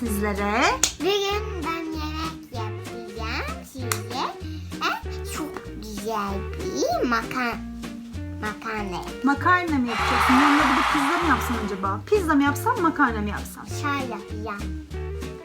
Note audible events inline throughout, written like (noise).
sizlere. Bugün ben yemek yapacağım size. Çok güzel bir makarna. Makarna. Makarna mı yapacaksın? Yanına bir de pizza mı yapsan acaba? Pizza mı yapsam makarna mı yapsam? Şöyle yapacağım.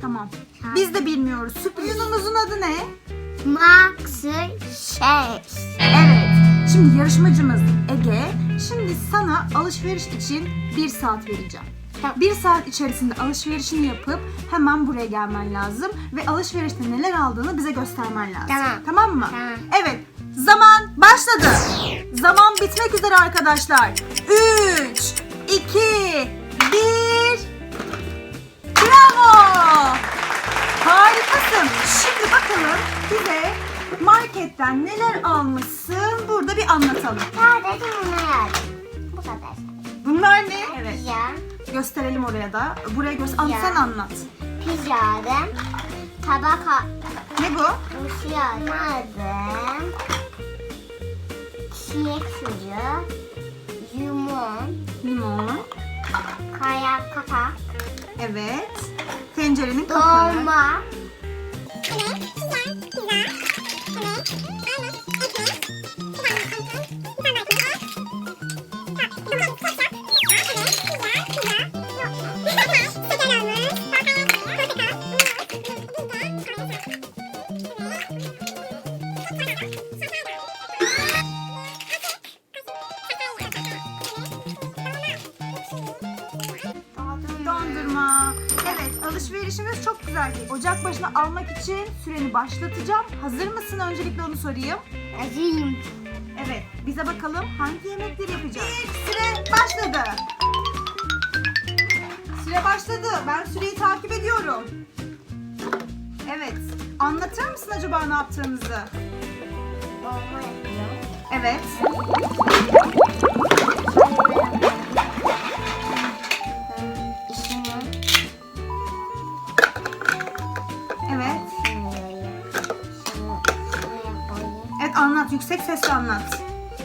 Tamam. Biz de bilmiyoruz. Sürprizimizin adı ne? Maxi Chef. Evet. Şimdi yarışmacımız Ege. Şimdi sana alışveriş için bir saat vereceğim. Tamam. Bir saat içerisinde alışverişini yapıp hemen buraya gelmen lazım. Ve alışverişte neler aldığını bize göstermen lazım. Tamam. Tamam mı? Tamam. Evet. Zaman başladı. Zaman bitmek üzere arkadaşlar. 3, 2, 1. Bravo. Harikasın. Şimdi bakalım bize marketten neler almışsın burada bir anlatalım. Sadece bunu yazdım. Bu kadar. Bunlar ne? Evet. Pizza. Gösterelim oraya da. Buraya göster. An- Ya. Sen anlat. Pizza aldım. Tabak Ne bu? Şey aldım. Çilek suyu. Limon. Limon. Kaya kapak. Evet. Tencerenin kapağı. Dolma. Dondurma. Evet alışverişimiz çok güzel. Ocak başına almak için süreni başlatacağım. Hazır mısın? Öncelikle onu sorayım. Acıyım. Evet. Bize bakalım hangi yemekleri yapacağız? Süre başladı. Süre başladı. Ben süreyi takip ediyorum. Evet. Anlatır mısın acaba ne yaptığınızı? Dolma. Evet. Anlat. Yüksek sesle anlat.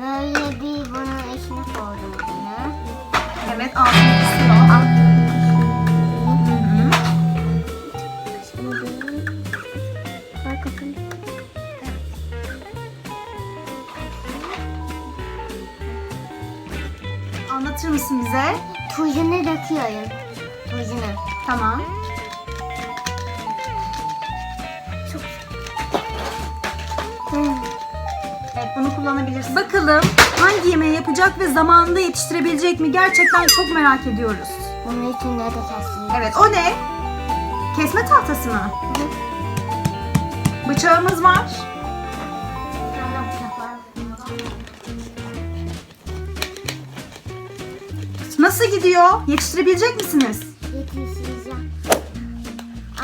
Böyle bir bunun içine koydum bunu. Evet altını kısıyor. Altını. Şimdi. Anlatır mısın bize? Tuzunu döküyorum. Tuzunu. Tamam. Kullanabilirsin. Bakalım hangi yemeği yapacak ve zamanında yetiştirebilecek mi? Gerçekten çok merak ediyoruz. Bunun içine de keseyim. Evet o ne? Kesme tahtası mı? Bıçağımız var. Nasıl gidiyor? Yetiştirebilecek misiniz? Yetiştireceğim.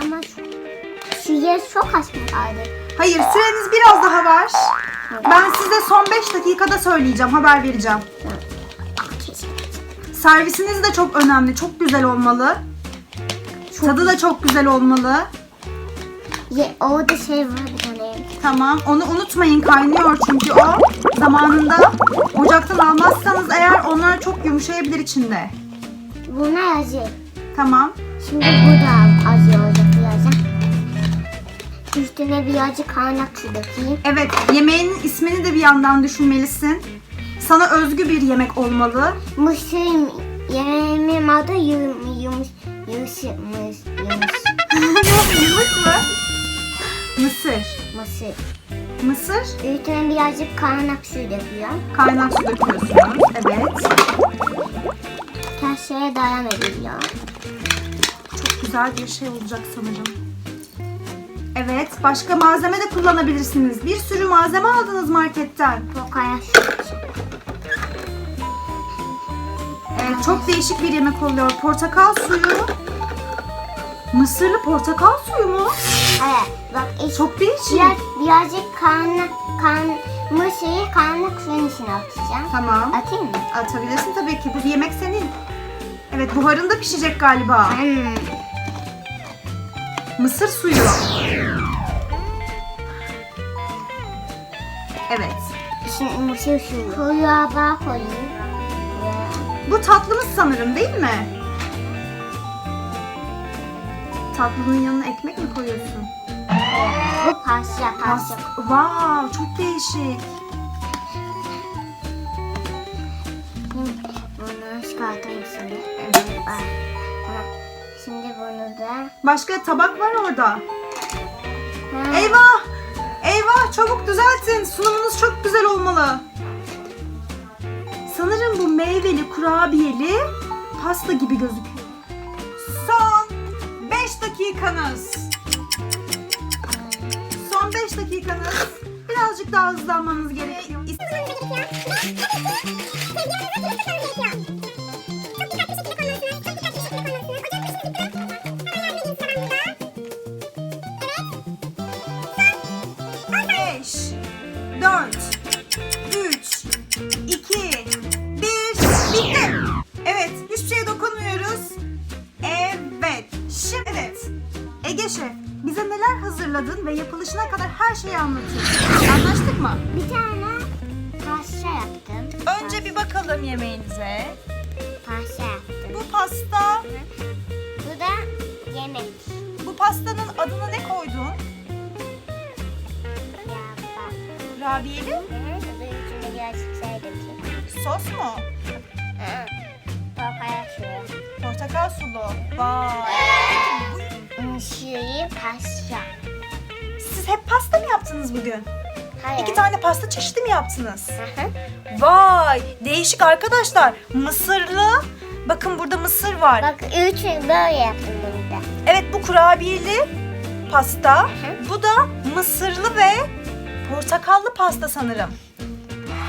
Ama şu, yer çok kaldı? Hayır süreniz biraz daha var. Ben size son 5 dakikada söyleyeceğim, haber vereceğim. Servisiniz de çok önemli, çok güzel olmalı. Tadı da çok güzel olmalı. Ye, orada şey var bir tane. Tamam, onu unutmayın kaynıyor çünkü o zamanında ocaktan almazsanız eğer onlar çok yumuşayabilir içinde. Buna acı. Tamam. Şimdi bu da acı olacak. Üstüne birazcık kaynak su dökeyim. Evet, yemeğin ismini de bir yandan düşünmelisin. Sana özgü bir yemek olmalı. Mısır yemeğimin adı yum, yumuş, yumuş, yumuş, yumuş, Yumurta mı? Mısır. mısır. Mısır, Üstüne birazcık kaynak su döküyorum. kaynak su döküyorsunuz. Evet. Her şeye dayanabiliyor. Çok güzel bir şey olacak sanırım. Evet, başka malzeme de kullanabilirsiniz. Bir sürü malzeme aldınız marketten. Pokaya su. Evet, çok değişik bir yemek oluyor. Portakal suyu. Mısırlı portakal suyu mu? Evet bak iç, Çok değişik. biraz, birazcık kaynak, kan, mısırı kaynak suyun içine atacağım. Tamam. Atayım mı? Atabilirsin tabii ki. Bu yemek senin. Evet, buharında pişecek galiba. Hmm. Mısır suyu. Evet. Şimdi mısır suyu. Kuyuğa koyayım. Bu tatlımız sanırım değil mi? tatlının yanına ekmek mi koyuyorsun? Bu pasya pasya. Wow, çok değişik. Bunu çıkartayım şimdi. Evet. Şimdi bunu da. Başka tabak var orada. Ha, Eyvah! Eyvah! Çabuk düzeltin. Sunumunuz çok güzel olmalı. Sanırım bu meyveli, kurabiyeli pasta gibi gözüküyor. Son 5 dakikanız. Son 5 dakikanız. Birazcık daha hızlanmanız gerekiyor. Beş, ve yapılışına kadar her şeyi anlatıyorsun. Anlaştık mı? Bir tane pasya yaptım. Önce bir bakalım yemeğinize. Pasya yaptım. Bu pasta, Bu da yemek. bu pastanın adını ne koydun? Kurabiyeli Bunun içine birazcık şey dökeyim. sos mu? Aa, Papaya suyu. Portakal sulu. Vay. Hmm, Suyu pasya. Siz hep pasta mı yaptınız bugün? Hayır. İki tane pasta çeşidi mi yaptınız? Hı hı. Vay değişik arkadaşlar. Mısırlı. Bakın burada mısır var. Bak üç böyle yaptım bunu da. Evet bu kurabiyeli pasta. hı. Bu da mısırlı ve portakallı pasta sanırım.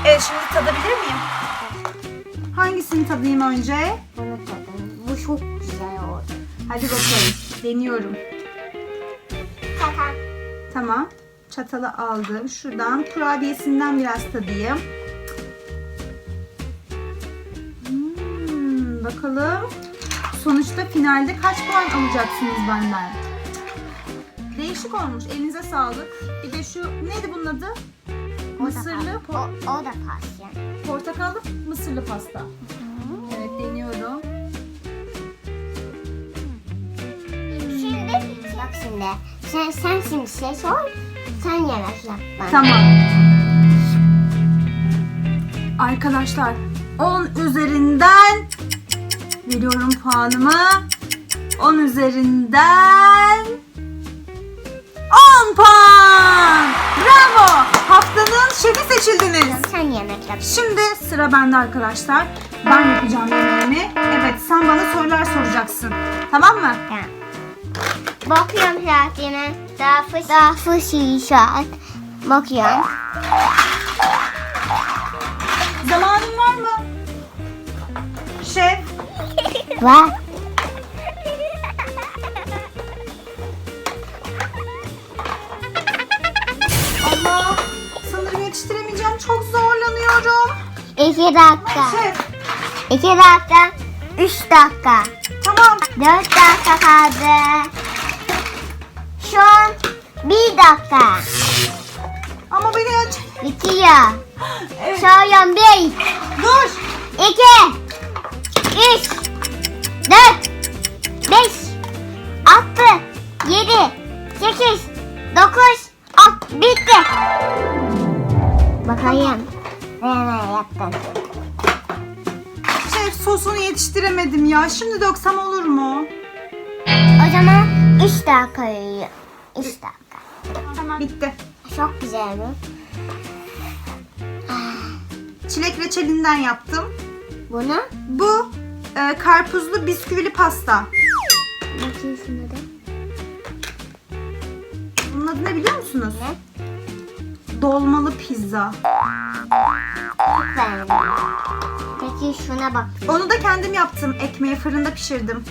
Evet şimdi tadabilir miyim? Hangisini tadayım önce? Bunu. Bu çok güzel oldu. Hadi bakalım. Deniyorum. Kaka. Tamam. Çatalı aldım. Şuradan kurabiyesinden biraz tadayım. Hmm, bakalım. Sonuçta finalde kaç puan alacaksınız benden? Değişik olmuş. Elinize sağlık. Bir de şu neydi bunun adı? Mısırlı, o, o da pasya. portakallı mısırlı pasta. Evet deniyorum. Şimdi bak şimdi. Sen, sen şimdi şey sor. Sen yemek yap bana. Tamam. Arkadaşlar 10 üzerinden veriyorum puanımı. 10 üzerinden 10 puan. Bravo. Haftanın şefi seçildiniz. Sen yemek yap. Şimdi sıra bende arkadaşlar. Ben yapacağım yemeğimi. Evet sen bana sorular soracaksın. Tamam mı? Tamam. Bakıyorum saatime. Daha fış. Daha fış saat. Bakıyorum. Zamanın var mı? Şef. (laughs) Var. Allah. Sanırım yetiştiremeyeceğim. Çok zorlanıyorum. İki dakika. Şef. İki dakika. Üç dakika. Tamam. Dört dakika kaldı. Şu an bir dakika. Ama beni aç. Bitiyor. Evet. Sayıyorum bir, Dur. iki, üç, dört, beş, altı, yedi, sekiz, dokuz, on. Bitti. Bakayım. Ne yaptın? Şef sosunu yetiştiremedim ya. Şimdi döksem olur mu? O zaman üç dakika yiyor. Üç dakika. Tamam. Bitti. Çok güzel bu. Çilek reçelinden yaptım. Bunu Bu e, karpuzlu bisküvili pasta. bakayım şuna da. Bunun adı ne biliyor musunuz? Ne? Dolmalı pizza. Çok beğendim. Peki şuna bak. Onu da kendim yaptım. Ekmeği fırında pişirdim.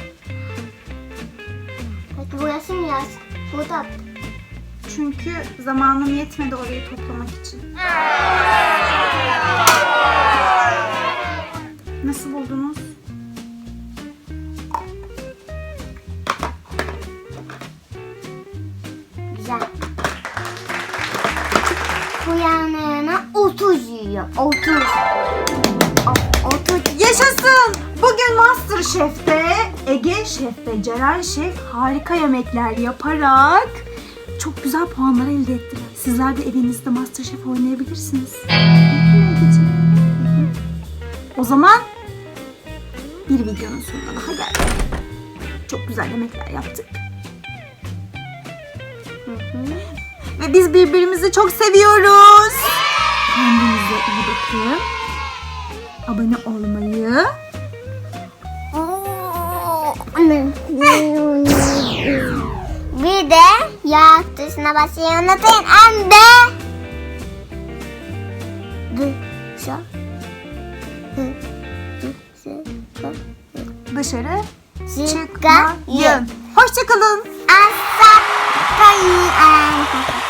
Burası yaz? Burada. Çünkü zamanım yetmedi orayı toplamak için. Nasıl buldunuz? Güzel. Bu yanına 30 yiyor. 30. O- 30. Yaşasın! Bugün Masterchef'te Ege Şef ve Ceren Şef harika yemekler yaparak çok güzel puanlar elde ettiler. Sizler de evinizde oynayabilirsiniz. Egeciğim? Hı hı. O zaman bir videonun sonuna daha geldik. Çok güzel yemekler yaptık. Ve biz birbirimizi çok seviyoruz. Kendinize iyi bakın. Abone olmayı, Bir de ya tuşuna basmayı unutmayın. Hem de dışarı çıkmayın. Hoşçakalın. Asa kayın.